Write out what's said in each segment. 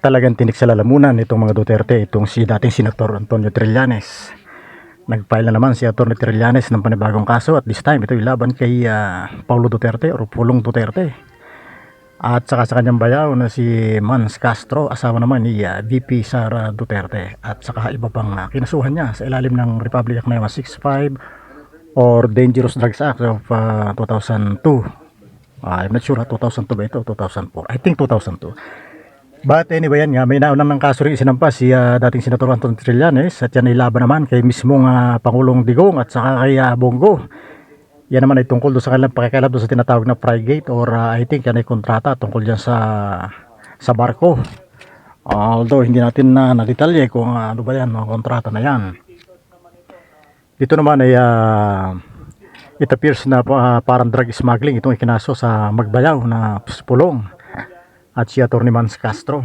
talagang tinik sa lalamunan itong mga Duterte, itong si dating Senator Antonio Trillanes. Nag-file na naman si Atty. Trillanes ng panibagong kaso at this time ito yung laban kay ah, Paulo Duterte o Pulong Duterte. At saka sa kanyang bayaw na si Mans Castro, asawa naman ni ah, VP Sara Duterte. At saka iba pang ah, kinasuhan niya sa ilalim ng Republic Act No. 65 or Dangerous Drugs Act of ah, 2002. Ah, I'm not sure ha, 2002 ba ito? 2004. I think 2002. But anyway yan nga, may naunang ng kaso rin isinampa si ah, dating Senator Anton Trillanes at yan ay laban naman kay mismong ah, Pangulong Digong at saka kay ah, Bongo. Yan naman ay tungkol doon sa kanilang pakikialam doon sa tinatawag na Frigate or ah, I think yan ay kontrata tungkol dyan sa sa barko. Although hindi natin na nadetalye kung ah, ano ba yan, mga kontrata na yan. Dito naman ay ah, it appears na ah, parang drug smuggling itong ikinaso sa Magbayaw na pulong at si Atty. Mans Castro.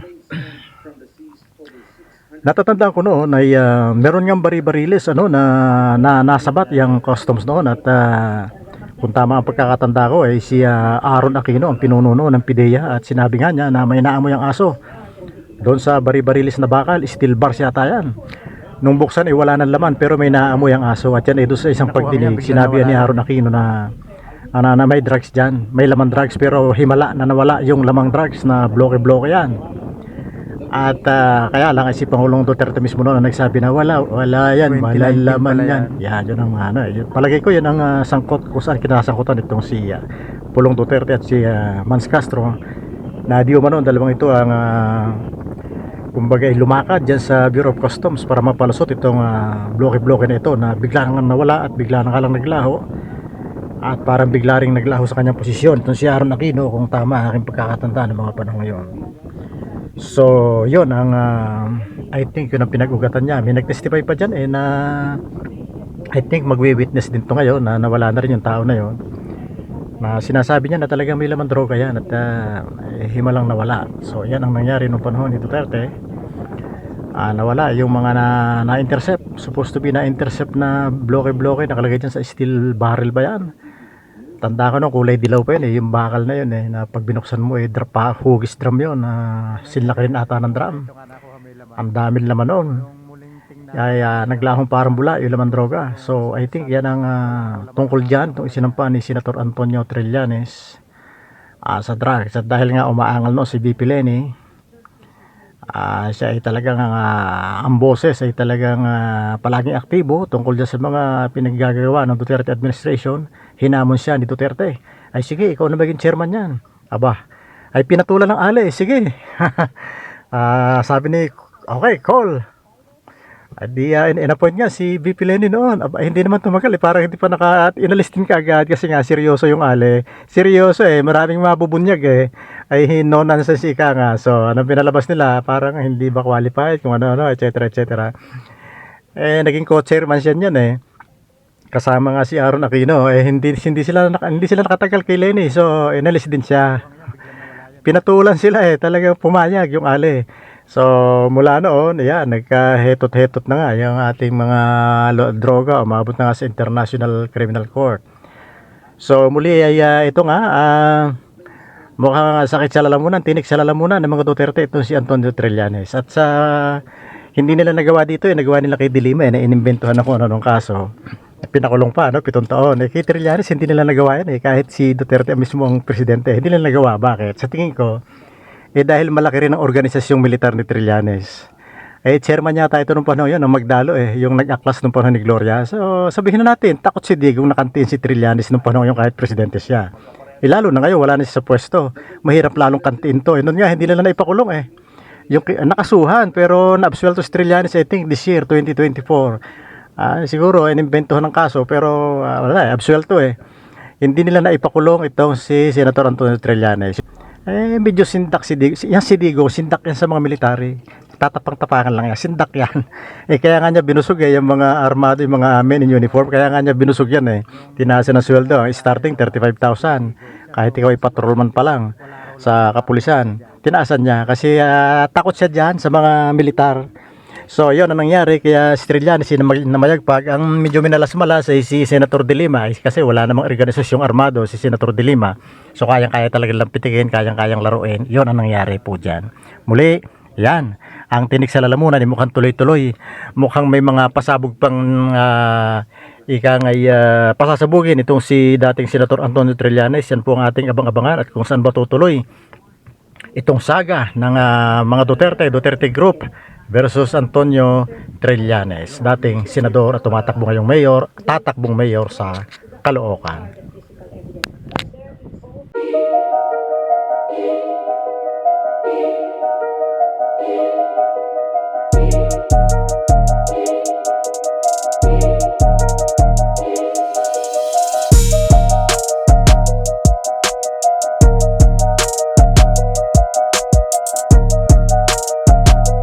Natatandaan ko noon ay ah, meron ngang bari-bariles ano na, na nasabat yung customs noon at ah, kung tama ang pagkakatanda ko ay si ah, Aaron Aquino ang pinuno noon ng PIDEA at sinabi nga niya na may naamoy ang aso. Doon sa bari-bariles na bakal, steel bars yata yan. Nung buksan ay wala ng laman pero may naamoy ang aso at yan ay doon sa isang pagdinig sinabi ni Aaron Aquino na ano, na may drugs dyan. May laman drugs pero himala na nawala yung lamang drugs na bloke-bloke yan. At ah, kaya lang si Pangulong Duterte mismo noon ang nagsabi na wala, wala yan, 2019 malalaman pala yan. Yan, yun ang ano. Yun, palagay ko yun ang ah, sangkot kung saan kinasangkutan itong si ah, Pulong Duterte at si ah, Mans Castro. Na di umano ang dalawang ito ang ah, kumbaga ay lumakad dyan sa Bureau of Customs para mapalusot itong ah, bloke-bloke na ito na bigla nang nawala at bigla na lang naglaho at parang bigla ring naglaho sa kanyang posisyon. Itong si Aaron Aquino kung tama ang aking pagkakatanda ng mga panahon ngayon. So yun ang ah, I think yun ang pinag-ugatan niya. May nag-testify pa dyan eh na I think magwi-witness din to ngayon na nawala na rin yung tao na yun. Na sinasabi niya na talagang may laman droga yan at ah, eh, himalang nawala. So yan ang nangyari nung panahon ni Duterte ah, nawala yung mga na, na-intercept. Supposed to be na-intercept na bloke-bloke nakalagay dyan sa steel barrel ba yan? Tanda ko no kulay dilaw pa yun eh yung bakal na yun eh na pag binuksan mo eh drop pa hugis drum yun na sinlaki rin ata ng drum. Ang dami laman noon ay ah, naglahong parang bula yung laman droga. So I think yan ang ah, tungkol dyan itong isinampa ni Senator Antonio Trillanes. Ah, sa drugs at dahil nga umaangal no si BP Lenny Ah, siya ay talagang ah, ang boses ay talagang ah, palaging aktibo tungkol sa mga pinaggagawa ng Duterte administration. Hinamon siya ni Duterte. Ay sige, ikaw na maging chairman yan. Aba, ay pinatulan ng ale. Sige. ah, sabi ni, okay, call. At di uh, in-appoint nga si VP Lenny noon. Aba, hindi naman tumagal eh. Parang hindi pa naka inalis din kaagad kasi nga seryoso yung ale. Seryoso eh. Maraming mabubunyag eh. Ay no nonsense ika nga. So, anong pinalabas nila? Parang hindi ba qualified kung ano-ano, etc. etc. Eh, naging co-chairman siya niyan eh. Kasama nga si Aaron Aquino. Eh, hindi, hindi, sila, hindi sila nakatagal kay Lenny. So, inalis din siya. Pinatulan sila eh. Talagang pumayag yung ale. So, mula noon, yan, nagkahetot-hetot na nga yung ating mga droga. Umabot na nga sa International Criminal Court. So, muli ay ah, ito nga, ah, mukhang sakit sa lalamunan, tinik sa lalamunan ng mga Duterte itong si Antonio Trillanes. At sa hindi nila nagawa dito, eh, nagawa nila kay Dilima, eh, na inimbentuhan ako ano nung kaso. Pinakulong pa, no, pitong taon. Eh, kay Trillanes, hindi nila nagawa yan eh. Kahit si Duterte mismo ang presidente, hindi nila nagawa. Bakit? Sa tingin ko, eh dahil malaki rin ang organisasyong militar ni Trillanes. Eh, chairman yata ito nung panahon yun, ang Magdalo eh, yung nag-aklas nung panahon ni Gloria. So, sabihin na natin, takot si Digong nakantin si Trillanes nung panahon yun kahit presidente siya. Eh, lalo na ngayon, wala na siya sa pwesto. Mahirap lalong kantiin to. Eh, noon nga, hindi nila naipakulong eh. Yung nakasuhan, pero na-absuelto si Trillanes, I think, this year, 2024. Ah, siguro, inimbentohan ng kaso, pero ah, wala eh, absuelto eh. Hindi nila naipakulong itong si Senator Antonio Trillanes. Eh, medyo sindak si Digo. Yan si Digo, sindak yan sa mga military. Tatapang-tapangan lang yan. Sindak yan. Eh, kaya nga niya binusog eh, yung mga armado, yung mga men in uniform. Kaya nga niya binusog yan eh. Tinaasa ng sweldo. Starting 35,000. Kahit ikaw ay patrolman pa lang sa kapulisan. Tinaasan niya kasi ah, takot siya dyan sa mga militar. So, yun ang nangyari. Kaya si Trillanes, si namag- namayagpag, ang medyo minalas-malas ay si Senator De Lima. eh, Kasi wala namang organisasyong armado si Senator De Lima. So, kayang-kaya talaga lampitigin, kayang-kayang laruin. Yun ang nangyari po dyan. Muli, Yan, ang tinik sa lalamunan ay mukhang tuloy-tuloy. Mukhang may mga pasabog pang uh, ika ngay ah, pasasabugin itong si dating Senator Antonio Trillanes. Yan po ang ating abang-abangan at kung saan ba tutuloy itong saga ng ah, mga Duterte, Duterte Group versus Antonio Trillanes, dating senador at tumatakbo ngayong mayor, tatakbong mayor sa Caloocan.